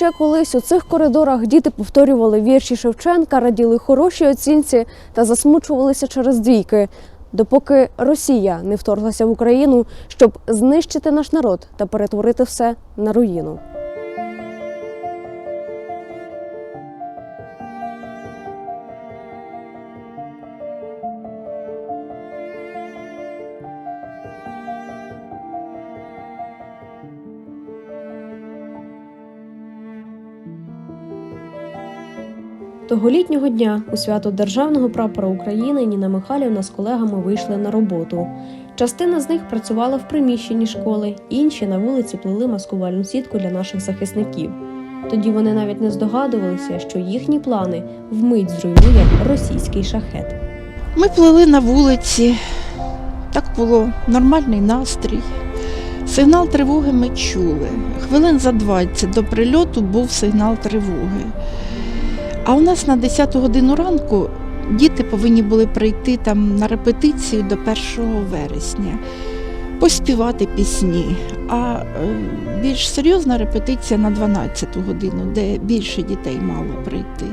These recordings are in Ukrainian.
ще колись у цих коридорах діти повторювали вірші Шевченка, раділи хорошій оцінці та засмучувалися через двійки, допоки Росія не вторглася в Україну, щоб знищити наш народ та перетворити все на руїну. Того літнього дня у свято Державного прапора України Ніна Михайлівна з колегами вийшли на роботу. Частина з них працювала в приміщенні школи, інші на вулиці плели маскувальну сітку для наших захисників. Тоді вони навіть не здогадувалися, що їхні плани вмить зруйнує російський шахет. Ми плели на вулиці, так було нормальний настрій. Сигнал тривоги ми чули. Хвилин за 20 до прильоту був сигнал тривоги. А у нас на 10 годину ранку діти повинні були прийти там на репетицію до 1 вересня, поспівати пісні. А е, більш серйозна репетиція на 12 годину, де більше дітей мало прийти.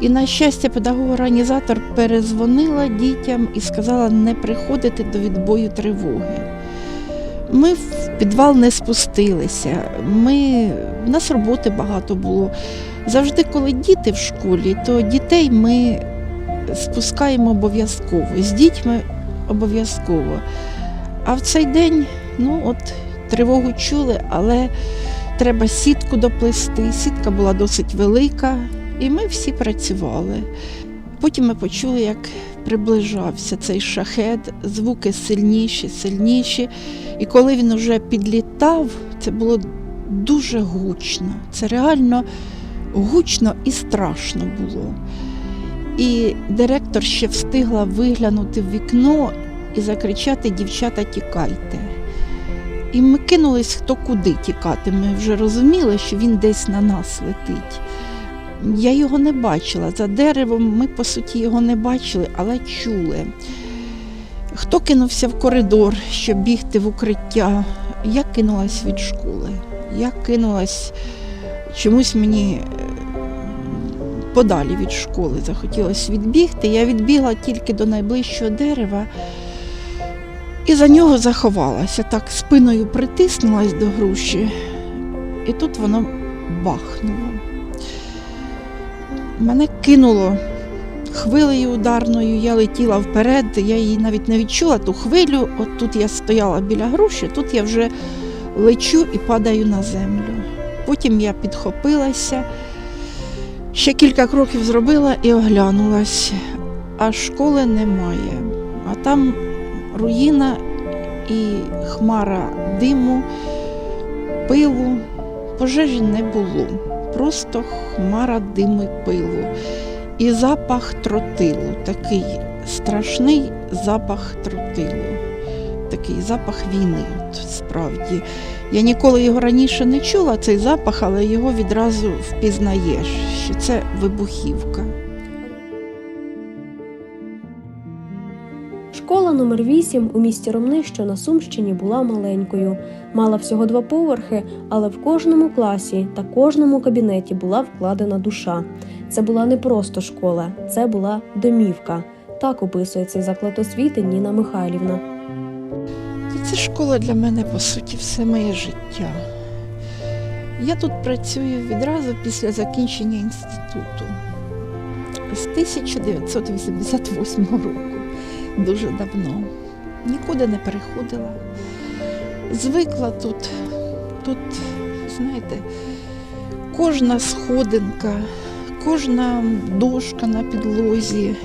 І на щастя, педагог-організатор перезвонила дітям і сказала не приходити до відбою тривоги. Ми в підвал не спустилися. Ми, у нас роботи багато було. Завжди, коли діти в школі, то дітей ми спускаємо обов'язково. З дітьми обов'язково. А в цей день, ну от, тривогу чули, але треба сітку доплести. Сітка була досить велика, і ми всі працювали. Потім ми почули, як приближався цей шахет, звуки сильніші, сильніші. І коли він уже підлітав, це було дуже гучно. Це реально гучно і страшно було. І директор ще встигла виглянути в вікно і закричати Дівчата, тікайте. І ми кинулись хто куди тікати. Ми вже розуміли, що він десь на нас летить. Я його не бачила. За деревом ми, по суті, його не бачили, але чули. Хто кинувся в коридор, щоб бігти в укриття? Я кинулась від школи. Я кинулась чомусь мені подалі від школи захотілося відбігти. Я відбігла тільки до найближчого дерева і за нього заховалася. Так спиною притиснулась до груші, і тут воно бахнуло. Мене кинуло хвилею ударною, я летіла вперед, я її навіть не відчула ту хвилю. От тут я стояла біля груші, тут я вже лечу і падаю на землю. Потім я підхопилася, ще кілька кроків зробила і оглянулась, а школи немає. А там руїна і хмара диму, пилу, пожежі не було. Просто хмара диму і пилу. І запах тротилу, такий страшний запах тротилу, такий запах війни, от справді. Я ніколи його раніше не чула, цей запах, але його відразу впізнаєш, що це вибухівка. Школа номер 8 у місті Ромни, що на Сумщині, була маленькою. Мала всього два поверхи, але в кожному класі та кожному кабінеті була вкладена душа. Це була не просто школа, це була домівка. Так описує цей заклад освіти Ніна Михайлівна. Школа для мене, по суті, все моє життя. Я тут працюю відразу після закінчення інституту з 1988 року, дуже давно. Нікуди не переходила. Звикла тут. Тут, знаєте, кожна сходинка, кожна дошка на підлозі,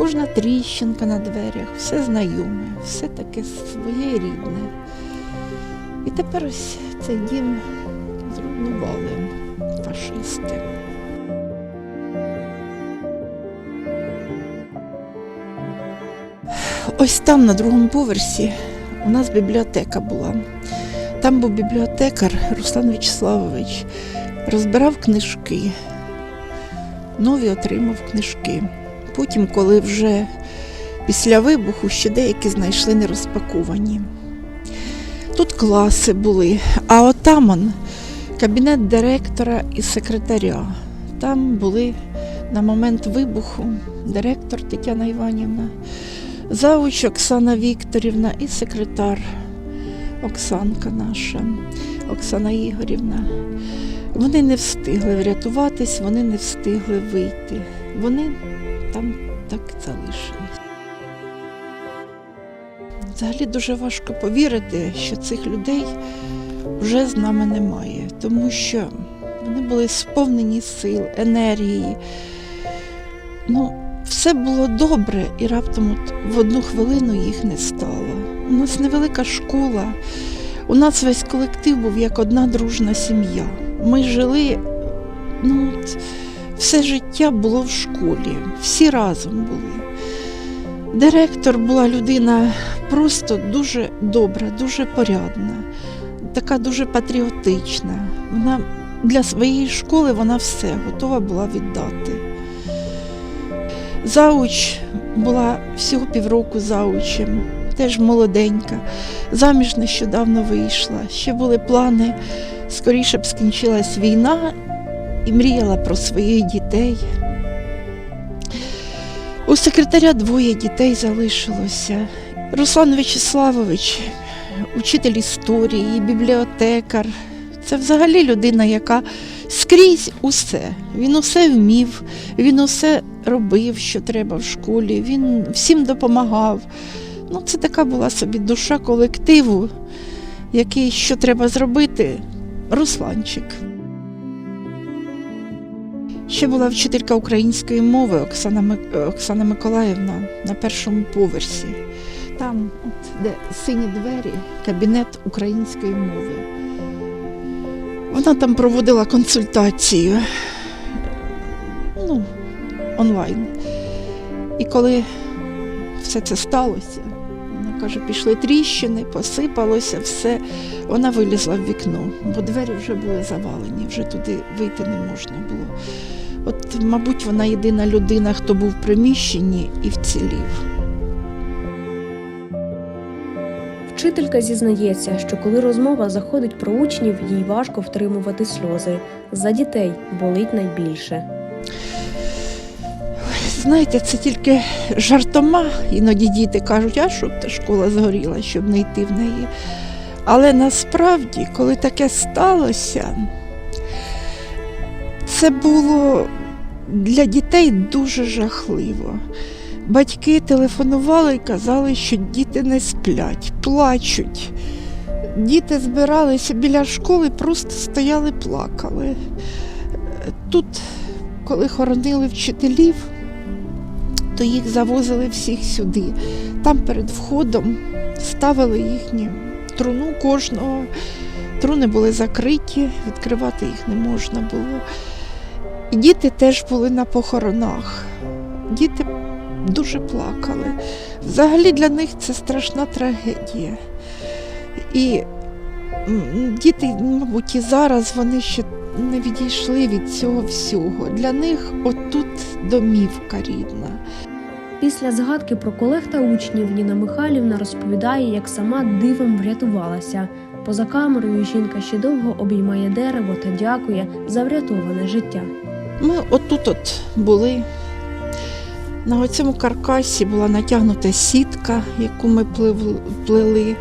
кожна тріщинка на дверях, все знайоме, все таке своє рідне. І тепер ось цей дім зруйнували фашисти. Ось там, на другому поверсі, у нас бібліотека була. Там був бібліотекар Руслан Вячеславович, розбирав книжки, нові отримав книжки. Потім, коли вже після вибуху ще деякі знайшли нерозпаковані. Тут класи були, а отам он кабінет директора і секретаря. Там були на момент вибуху директор Тетяна Іванівна, завуч Оксана Вікторівна і секретар Оксанка наша, Оксана Ігорівна. Вони не встигли врятуватись, вони не встигли вийти. Вони там так залишились. Взагалі дуже важко повірити, що цих людей вже з нами немає, тому що вони були сповнені сил, енергії. Ну, все було добре, і раптом от в одну хвилину їх не стало. У нас невелика школа, у нас весь колектив був як одна дружна сім'я. Ми жили, ну, от, все життя було в школі, всі разом були. Директор була людина просто дуже добра, дуже порядна, така дуже патріотична. Вона для своєї школи вона все готова була віддати. Зауч була всього півроку заучем, теж молоденька, заміж нещодавно вийшла. Ще були плани, скоріше б скінчилась війна і мріяла про своїх дітей. У секретаря двоє дітей залишилося. Руслан Вячеславович, учитель історії, бібліотекар. Це взагалі людина, яка скрізь усе. Він усе вмів, він усе робив, що треба в школі, він всім допомагав. Ну, це така була собі душа колективу, який що треба зробити, Русланчик. Ще була вчителька української мови Оксана, Мик- Оксана Миколаївна на першому поверсі. Там, от, де сині двері, кабінет української мови. Вона там проводила консультацію ну, онлайн. І коли все це сталося, вона каже, пішли тріщини, посипалося все. Вона вилізла в вікно, бо двері вже були завалені, вже туди вийти не можна було. От, мабуть, вона єдина людина, хто був в приміщенні і вцілів. Вчителька зізнається, що коли розмова заходить про учнів, їй важко втримувати сльози. За дітей болить найбільше. Знаєте, це тільки жартома. Іноді діти кажуть, а щоб та школа згоріла, щоб не йти в неї. Але насправді, коли таке сталося, це було для дітей дуже жахливо. Батьки телефонували і казали, що діти не сплять, плачуть. Діти збиралися біля школи, просто стояли, плакали. Тут, коли хоронили вчителів, то їх завозили всіх сюди. Там перед входом ставили їхню труну кожного. Труни були закриті, відкривати їх не можна було. І діти теж були на похоронах. Діти дуже плакали. Взагалі для них це страшна трагедія. І діти, мабуть, і зараз вони ще не відійшли від цього всього. Для них отут домівка рідна. Після згадки про колег та учнів Ніна Михайлівна розповідає, як сама дивом врятувалася. Поза камерою жінка ще довго обіймає дерево та дякує за врятоване життя. Ми отут от були. На цьому каркасі була натягнута сітка, яку ми плели.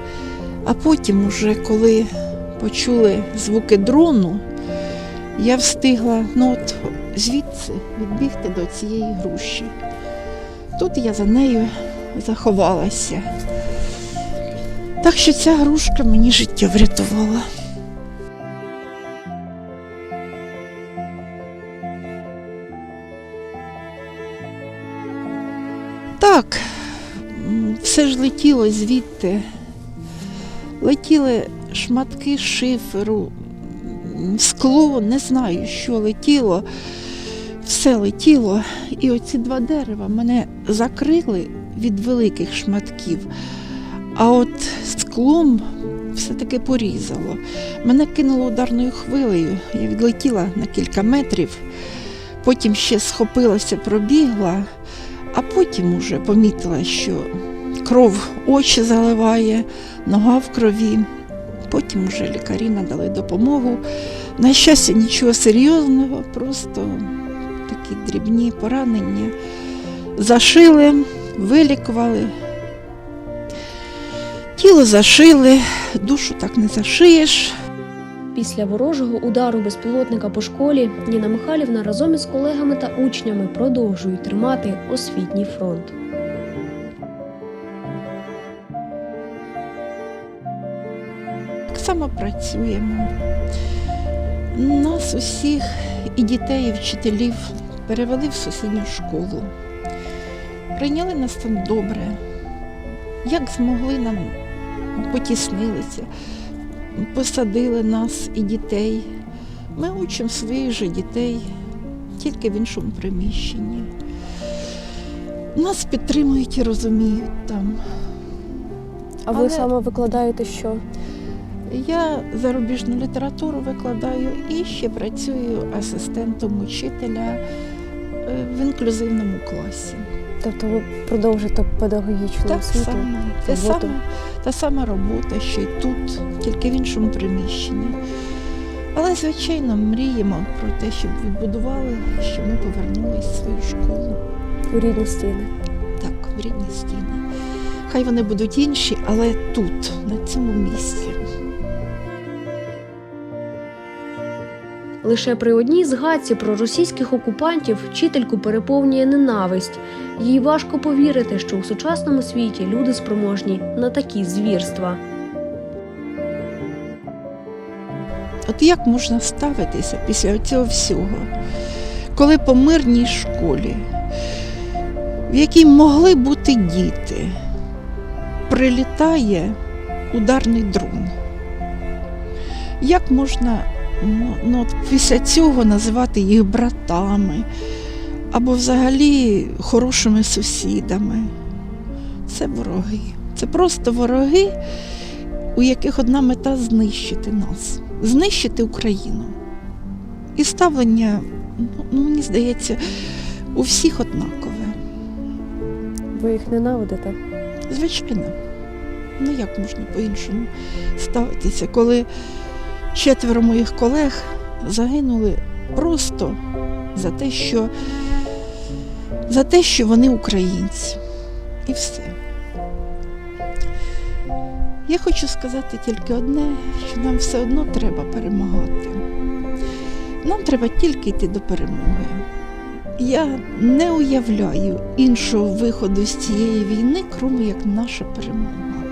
А потім, уже коли почули звуки дрону, я встигла ну от, звідси відбігти до цієї груші. Тут я за нею заховалася. Так що ця грушка мені життя врятувала. Так, все ж летіло звідти. Летіли шматки шиферу, скло, не знаю, що летіло. Все летіло. І оці два дерева мене закрили від великих шматків. А от склом все-таки порізало. Мене кинуло ударною хвилею. Я відлетіла на кілька метрів, потім ще схопилася, пробігла, а потім уже помітила, що кров очі заливає, нога в крові. Потім вже лікарі надали допомогу. На щастя, нічого серйозного, просто такі дрібні поранення. Зашили, вилікували. Тіло зашили, душу так не зашиєш. Після ворожого удару безпілотника по школі Ніна Михайлівна разом із колегами та учнями продовжують тримати освітній фронт. Так само працюємо. Нас усіх, і дітей, і вчителів, перевели в сусідню школу. Прийняли нас там добре. Як змогли нам потіснилися, посадили нас і дітей. Ми учимо своїх же дітей тільки в іншому приміщенні. Нас підтримують і розуміють там. А ви саме викладаєте що? Я зарубіжну літературу викладаю і ще працюю асистентом учителя е, в інклюзивному класі. Тобто ви продовжите педагогічну Так само, те роботу? саме, та сама робота, що й тут, тільки в іншому приміщенні. Але, звичайно, мріємо про те, щоб відбудували, щоб ми повернулися в свою школу. у рідні стіни. Так, в рідні стіни. Хай вони будуть інші, але тут, на цьому місці. Лише при одній згадці про російських окупантів вчительку переповнює ненависть. Їй важко повірити, що у сучасному світі люди спроможні на такі звірства. От як можна ставитися після цього всього, коли по мирній школі, в якій могли бути діти, прилітає ударний дрон? Як можна ну, ну, от після цього називати їх братами або взагалі хорошими сусідами? Це вороги. Це просто вороги, у яких одна мета знищити нас, знищити Україну. І ставлення, ну, ну, мені здається, у всіх однакове. Ви їх ненавидите? Звичайно. Ну як можна по-іншому ставитися, коли четверо моїх колег загинули просто за те, що, за те, що вони українці. І все. Я хочу сказати тільки одне, що нам все одно треба перемагати. Нам треба тільки йти до перемоги. Я не уявляю іншого виходу з цієї війни, крім як наша перемога.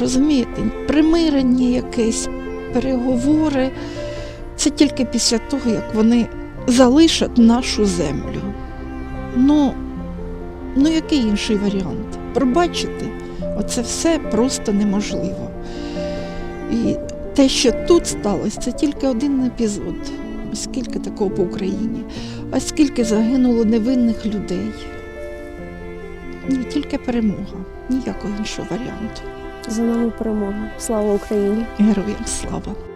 Розумієте, примирення якесь, переговори це тільки після того, як вони залишать нашу землю. Ну, ну який інший варіант? Пробачити оце все просто неможливо. І те, що тут сталося, це тільки один епізод. Скільки такого по Україні, а скільки загинуло невинних людей. Ні, тільки перемога, ніякого іншого варіанту. За нами перемога. Слава Україні! Героям слава!